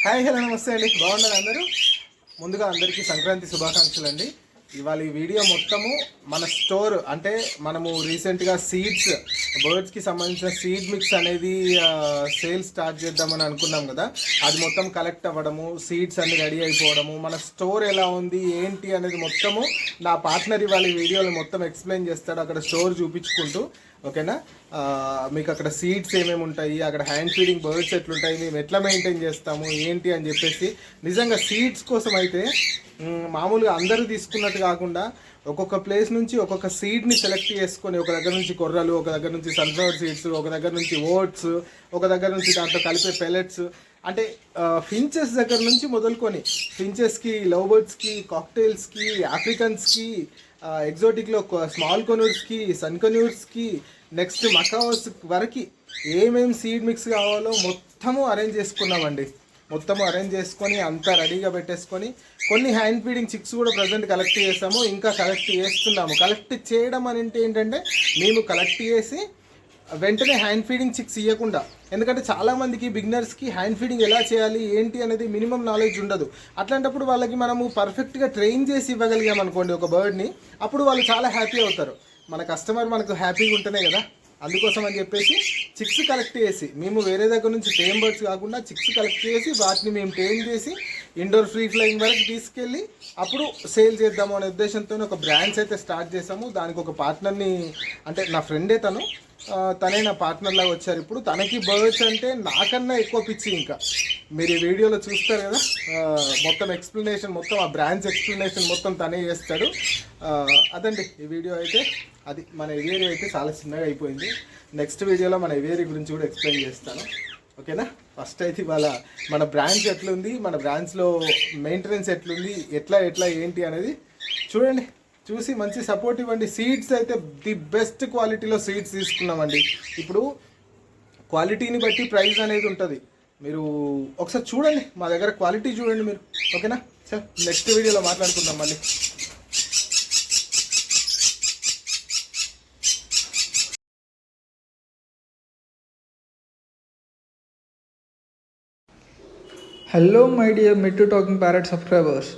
Hi hello నమస్తే అండి. బాగున్నారు అందరూ? ముందుగా అందరికీ సంక్రాంతి శుభాకాంక్షలు అండి ఇవాళ ఈ వీడియో మొత్తము మన స్టోర్ అంటే మనము రీసెంట్గా సీడ్స్ బర్డ్స్కి సంబంధించిన సీడ్ మిక్స్ అనేది సేల్ స్టార్ట్ చేద్దామని అనుకున్నాం కదా. అది మొత్తం కలెక్ట్ అవ్వడము సీడ్స్ అన్ని రెడీ అయిపోవడము మన స్టోర్ ఎలా ఉంది ఏంటి అనేది మొత్తము నా పార్ట్నర్ ఇవాళ వీడియోలో మొత్తం ఎక్స్ప్లెయిన్ చేస్తాడు. అక్కడ స్టోర్ చూపించుకుంటూ ఓకేనా? మీకు అక్కడ సీడ్స్ ఏమేమి ఉంటాయి అక్కడ హ్యాండ్ ఫీడింగ్ బర్డ్స్ ఎట్లుంటాయి మేము ఎట్లా మెయింటైన్ చేస్తాము ఏంటి అని చెప్పేసి నిజంగా సీడ్స్ కోసం అయితే మామూలుగా అందరూ తీసుకున్నట్టు కాకుండా ఒక్కొక్క ప్లేస్ నుంచి ఒక్కొక్క సీడ్ని సెలెక్ట్ చేసుకొని ఒక దగ్గర నుంచి కొర్రలు ఒక దగ్గర నుంచి సన్ఫ్లవర్ సీడ్స్ ఒక దగ్గర నుంచి ఓట్స్ ఒక దగ్గర నుంచి దాంట్లో కలిపే పెలెట్స్ అంటే ఫించెస్ దగ్గర నుంచి మొదలుకొని ఫించెస్కి లవ్ బర్డ్స్కి కాక్టైల్స్కి ఆఫ్రికన్స్కి ఎగ్జోటిక్లో స్మాల్ కొనూర్స్కి సన్ కొనూర్స్కి నెక్స్ట్ మకావర్స్ వరకు ఏమేమి సీడ్ మిక్స్ కావాలో మొత్తము అరేంజ్ చేసుకున్నామండి. మొత్తం అరేంజ్ చేసుకొని అంతా రెడీగా పెట్టేసుకొని కొన్ని హ్యాండ్ ఫీడింగ్ చిక్స్ కూడా ప్రజెంట్ కలెక్ట్ చేసాము. ఇంకా కలెక్ట్ చేస్తున్నాము. కలెక్ట్ చేయడం అని ఏంటంటే మేము కలెక్ట్ చేసి వెంటనే హ్యాండ్ ఫీడింగ్ చిక్స్ ఇవ్వకుండా ఎందుకంటే చాలామందికి బిగినర్స్కి హ్యాండ్ ఫీడింగ్ ఎలా చేయాలి ఏంటి అనేది మినిమం నాలెడ్జ్ ఉండదు. అట్లాంటప్పుడు వాళ్ళకి మనము పర్ఫెక్ట్గా ట్రైన్ చేసి ఇవ్వగలిగాం అనుకోండి ఒక బర్డ్ని అప్పుడు వాళ్ళు చాలా హ్యాపీ అవుతారు. మన కస్టమర్ మనకు హ్యాపీగా ఉంటేనే కదా. అందుకోసం అని చెప్పేసి చిక్స్ కలెక్ట్ చేసి మేము వేరే దగ్గర నుంచి టేమ్ బర్డ్స్ కాకుండా చిక్స్ కలెక్ట్ చేసి వాటిని మేము టేమ్ చేసి ఇండోర్ ఫ్రీ ఫ్లయింగ్ వరకు తీసుకెళ్ళి అప్పుడు సేల్ చేద్దాము అనే ఉద్దేశంతో ఒక బ్రాండ్స్ అయితే స్టార్ట్ చేసాము దానికి ఒక పార్ట్నర్ని అంటే నా ఫ్రెండే తను. తనే నా పార్ట్నర్ లాగా వచ్చారు. ఇప్పుడు తనకి బర్డ్స్ అంటే నాకన్నా ఎక్కువ పిచ్చి ఇంకా. మీరు ఈ వీడియోలో చూస్తారు కదా మొత్తం ఎక్స్ప్లెనేషన్ మొత్తం ఆ బ్రాంచ్ ఎక్స్ప్లెనేషన్ మొత్తం తనే చేస్తాడు. అదండి ఈ వీడియో అయితే. అది మన ఎవేరి అయితే చాలా చిన్నగా అయిపోయింది. నెక్స్ట్ వీడియోలో మన ఎవేరి గురించి కూడా ఎక్స్ప్లెయిన్ చేస్తాను. ఓకేనా? ఫస్ట్ అయితే ఇవాళ మన బ్రాంచ్ ఎట్లుంది మన బ్రాంచ్లో మెయింటెనెన్స్ ఎట్లుంది ఎట్లా ఎట్లా ఏంటి అనేది చూడండి. చూసి మంచి సపోర్ట్ ఇవ్వండి. సీడ్స్ అయితే ది బెస్ట్ క్వాలిటీలో సీడ్స్ తీసుకున్నామండి. ఇప్పుడు క్వాలిటీని బట్టి ప్రైస్ అనేది ఉంటుంది. మీరు ఒకసారి చూడండి. మా దగ్గర క్వాలిటీ చూడండి మీరు. ఓకేనా సార్ నెక్స్ట్ వీడియోలో మాట్లాడుకుందాం మళ్ళీ. Hello my dear Mittu talking parrot subscribers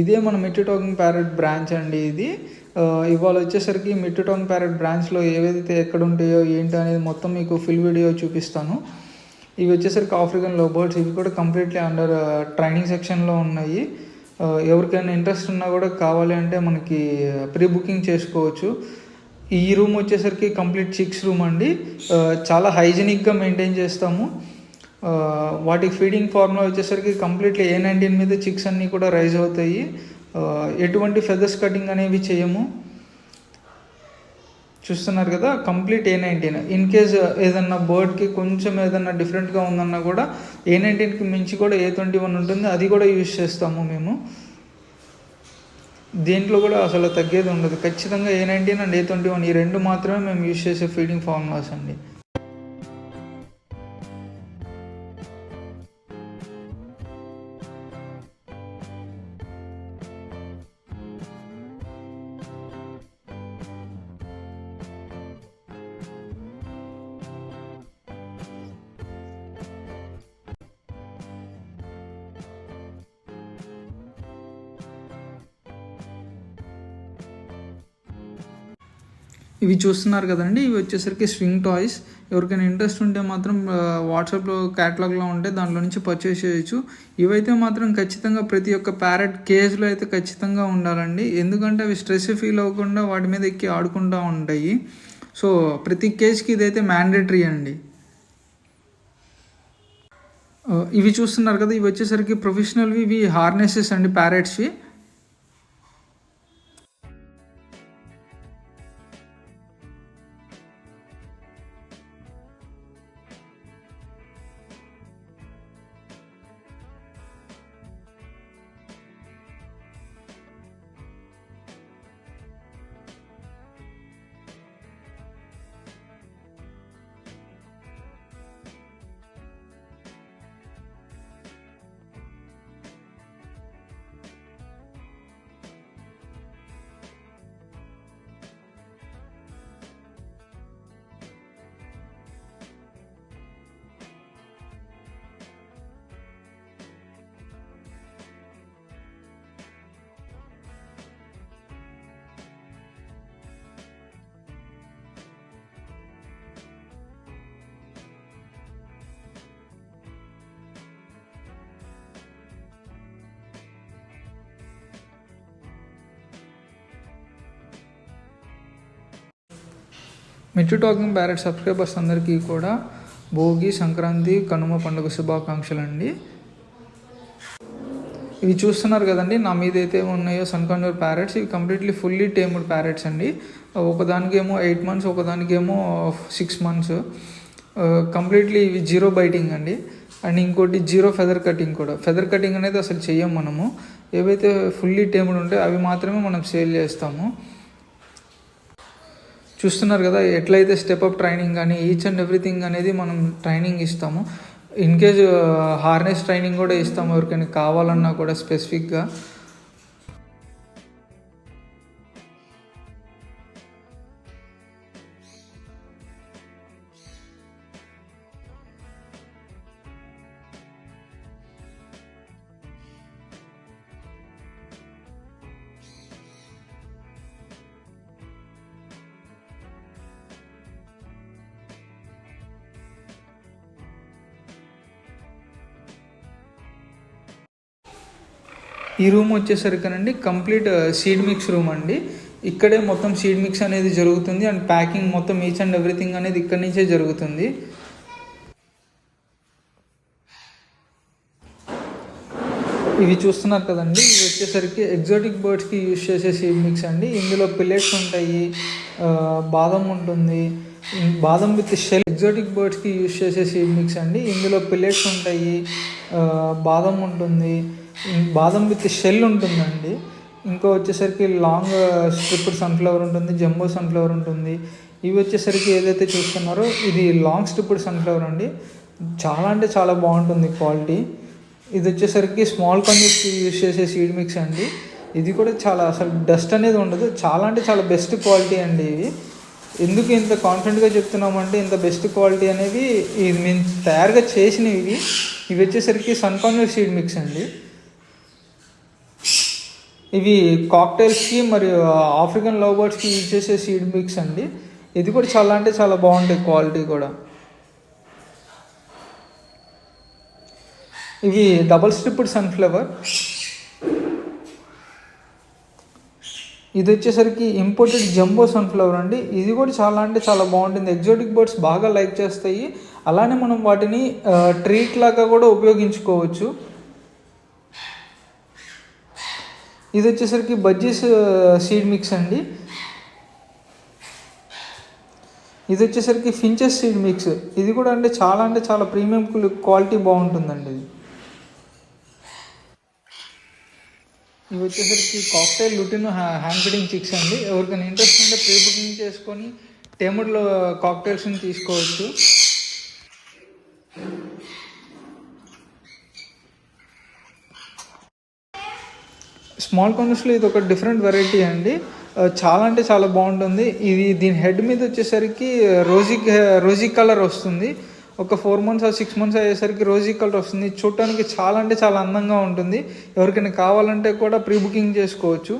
ఇదే మన మిట్టు టాకింగ్ ప్యారెట్ బ్రాంచ్ అండి ఇది. ఇవాళ వచ్చేసరికి మిట్టు టాకింగ్ ప్యారెట్ బ్రాంచ్లో ఏవైతే ఎక్కడ ఉంటాయో ఏంటి అనేది మొత్తం మీకు ఫుల్ వీడియో చూపిస్తాను. ఇవి వచ్చేసరికి ఆఫ్రికన్ లోబర్డ్స్ ఇవి కూడా కంప్లీట్లీ అండర్ ట్రైనింగ్ సెక్షన్లో ఉన్నాయి. ఎవరికైనా ఇంట్రెస్ట్ ఉన్నా కూడా కావాలి అంటే మనకి ప్రీ బుకింగ్ చేసుకోవచ్చు. ఈ రూమ్ వచ్చేసరికి కంప్లీట్ చిక్స్ రూమ్ అండి. చాలా హైజీనిక్గా మెయింటైన్ చేస్తాము. వాటి వాటికి ఫీడింగ్ ఫార్ములా వచ్చేసరికి కంప్లీట్లీ ఏ నైన్టీన్ మీద చిక్స్ అన్నీ కూడా రైజ్ అవుతాయి. ఎటువంటి ఫెదర్స్ కటింగ్ అనేవి చేయము. చూస్తున్నారు కదా complete A nineteen in case ఏదన్నా బర్డ్కి కొంచెం ఏదన్నా డిఫరెంట్గా ఉందన్నా కూడా ఏ నైన్టీన్కి మించి కూడా ఏ ట్వంటీ వన్ ఉంటుంది. అది కూడా యూజ్ చేస్తాము మేము. దీంట్లో కూడా అసలు తగ్గేది ఉండదు. ఖచ్చితంగా A nineteen and A twenty one ఈ రెండు మాత్రమే మేము యూజ్ చేసే ఫీడింగ్ ఫార్ములాస్ అండి. ఇవి చూస్తున్నారు కదండి. ఇవి వచ్చేసరికి స్వింగ్ టాయ్స్. ఎవరికైనా ఇంట్రెస్ట్ ఉంటే మాత్రం వాట్సాప్లో క్యాటలాగ్లో ఉంటే దాంట్లో నుంచి పర్చేస్ చేయొచ్చు. ఇవైతే మాత్రం ఖచ్చితంగా ప్రతి ఒక్క ప్యారెట్ కేజ్లో అయితే ఖచ్చితంగా ఉండాలండి. ఎందుకంటే అవి స్ట్రెస్ ఫీల్ అవ్వకుండా వాటి మీద ఎక్కి ఆడుకుంటూ ఉంటాయి. సో ప్రతి కేజ్కి ఇదైతే మ్యాండేటరీ అండి. ఇవి చూస్తున్నారు కదా ఇవి వచ్చేసరికి ప్రొఫెషనల్వి ఇవి హార్నెసెస్ అండి ప్యారెట్స్వి. మెట్రో టాకింగ్ బ్యారెట్ సబ్స్క్రైబర్స్ అందరికీ కూడా భోగి సంక్రాంతి కనుమ పండుగ శుభాకాంక్షలు అండి ఇవి చూస్తున్నారు కదండి నా మీద అయితే ఉన్నాయో సన్కాన్యూర్ ప్యారెట్స్. ఇవి కంప్లీట్లీ ఫుల్లీ టేమ్డ్ ప్యారెట్స్ అండి. ఒకదానికేమో ఎయిట్ మంత్స్ ఒకదానికేమో సిక్స్ మంత్స్. కంప్లీట్లీ ఇవి జీరో బైటింగ్ అండి. అండ్ ఇంకోటి జీరో ఫెదర్ కటింగ్ కూడా. ఫెదర్ కటింగ్ అనేది అసలు చెయ్యం మనము. ఏవైతే ఫుల్లీ టేమ్డ్ ఉంటాయో అవి మాత్రమే మనం సేల్ చేస్తాము. చూస్తున్నారు కదా ఎట్లయితే స్టెప్ అప్ ట్రైనింగ్ కానీ ఈచ్ అండ్ ఎవ్రీథింగ్ అనేది మనం ట్రైనింగ్ ఇస్తాము. ఇన్ కేజ్ హార్నెస్ ట్రైనింగ్ కూడా ఇస్తాము ఎవరికైనా కావాలన్నా కూడా స్పెసిఫిక్గా ఈ రూమ్ వచ్చేసరికనండి కంప్లీట్ సీడ్ మిక్స్ రూమ్ అండి. ఇక్కడే మొత్తం సీడ్ మిక్స్ అనేది జరుగుతుంది అండ్ ప్యాకింగ్ మొత్తం ఈచ్ అండ్ ఎవ్రీథింగ్ అనేది ఇక్కడి నుంచే జరుగుతుంది. ఇవి చూస్తున్నారు కదండి ఇవి వచ్చేసరికి ఎగ్జాటిక్ బర్డ్స్కి యూజ్ చేసే సీడ్ మిక్స్ అండి. ఇందులో పిల్లెట్స్ ఉంటాయి బాదం ఉంటుంది. బాదం విత్ షెల్ ఎగ్జాటిక్ బర్డ్స్కి యూజ్ చేసే సీడ్ మిక్స్ అండి. ఇందులో పిల్లెట్స్ ఉంటాయి బాదం ఉంటుంది. బాదం విత్ షెల్ ఉంటుందండి. ఇంకో వచ్చేసరికి లాంగ్ స్ట్రిప్డ్ సన్ఫ్లవర్ ఉంటుంది జంబో సన్ఫ్లవర్ ఉంటుంది. ఇవి వచ్చేసరికి ఏదైతే చూస్తున్నారో ఇది లాంగ్ స్ట్రిప్డ్ సన్ఫ్లవర్ అండి. చాలా అంటే చాలా బాగుంటుంది క్వాలిటీ. ఇది వచ్చేసరికి స్మాల్ కంజెస్కి యూజ్ చేసే సీడ్ మిక్స్ అండి. ఇది కూడా చాలా అసలు డస్ట్ అనేది ఉండదు. చాలా అంటే చాలా బెస్ట్ క్వాలిటీ అండి ఇవి ఎందుకు ఇంత కాన్ఫిడెంట్గా చెప్తున్నామంటే ఇంత బెస్ట్ క్వాలిటీ అనేది ఇది మేము తయారుగా చేసినవి. ఇవి వచ్చేసరికి వచ్చేసరికి సన్కాన్యూర్ సీడ్ మిక్స్ అండి. ఇవి కాక్టైల్స్కి మరియు ఆఫ్రికన్ లవ్ బర్డ్స్కి యూజ్ చేసే సీడ్ మిక్స్ అండి. ఇది కూడా చాలా అంటే చాలా బాగుంటాయి క్వాలిటీ కూడా. ఇవి డబల్ స్ట్రిప్డ్ సన్ఫ్లవర్ ఇది వచ్చేసరికి ఇంపోర్టెడ్ జంబో సన్ఫ్లవర్ అండి. ఇది కూడా చాలా అంటే చాలా బాగుంటుంది. ఎగ్జాటిక్ బర్డ్స్ బాగా లైక్ చేస్తాయి. అలానే మనం వాటిని ట్రీట్ లాగా కూడా ఉపయోగించుకోవచ్చు. ఇది వచ్చేసరికి బజ్జీస్ సీడ్ మిక్స్ అండి. ఇది వచ్చేసరికి ఫించెస్ సీడ్ మిక్స్. ఇది కూడా అంటే చాలా అంటే చాలా ప్రీమియం క్వాలిటీ బాగుంటుందండి ఇది. ఇవి వచ్చేసరికి cockatiel lutino hand feeding chicks అండి. ఎవరికైనా ఇంట్రెస్ట్ ఉంటే ప్రీ బుకింగ్ చేసుకొని టేముడ్లో కాక్టైల్స్ని తీసుకోవచ్చు. స్మాల్ కార్నర్స్లో ఇది ఒక డిఫరెంట్ వెరైటీ అండి. చాలా అంటే చాలా బాగుంటుంది. ఇది దీని హెడ్ మీద వచ్చేసరికి రోజీ రోజీ కలర్ వస్తుంది. ఒక ఫోర్ మంత్స్ ఆ సిక్స్ మంత్స్ అయ్యేసరికి రోజీ కలర్ వస్తుంది. చూడటానికి చాలా అంటే చాలా అందంగా ఉంటుంది. ఎవరికైనా కావాలంటే కూడా ప్రీ బుకింగ్ చేసుకోవచ్చు.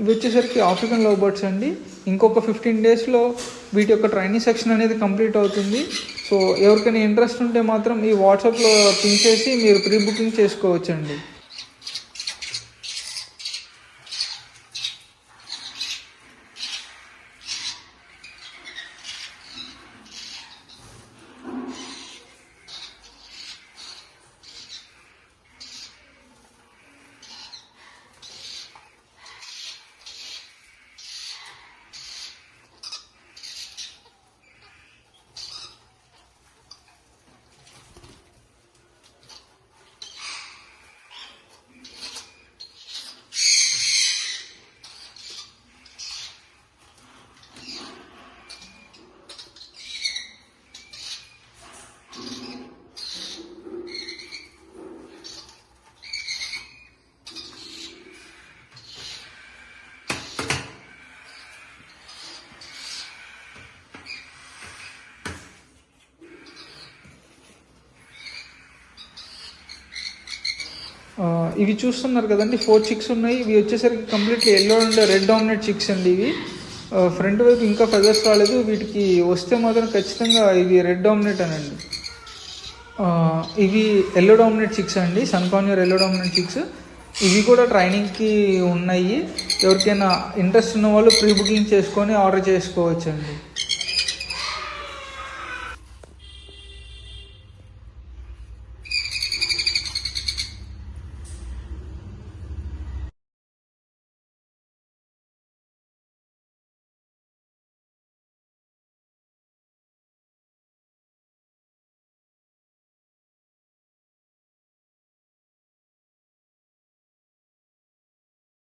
ఇవి వచ్చేసరికి ఆఫ్రికన్ లవ్ బర్డ్స్ అండి. ఇంకొక ఫిఫ్టీన్ డేస్లో వీటి యొక్క ట్రైనింగ్ సెక్షన్ అనేది కంప్లీట్ అవుతుంది. సో ఎవరికైనా ఇంట్రెస్ట్ ఉంటే మాత్రం ఈ వాట్సాప్లో పింక్ చేసి మీరు ప్రీ బుకింగ్ చేసుకోవచ్చండి. ఇవి చూస్తున్నారు కదండి ఫోర్ చిక్స్ ఉన్నాయి. ఇవి వచ్చేసరికి completely yellow and red dominant chicks అండి ఇవి. ఫ్రంట్ వైపు ఇంకా ఫెదర్స్ రాలేదు. వీటికి వస్తే మాత్రం ఖచ్చితంగా ఇవి రెడ్ డామినేట్ అనండి. ఇవి ఎల్లో డామినేట్ చిక్స్ అండి. సన్కాన్యూర్ ఎల్లో డామినెట్ చిక్స్ ఇవి కూడా ట్రైనింగ్కి ఉన్నాయి. ఎవరికైనా ఇంట్రెస్ట్ ఉన్న వాళ్ళు ప్రీ బుకింగ్ చేసుకొని ఆర్డర్ చేసుకోవచ్చండి.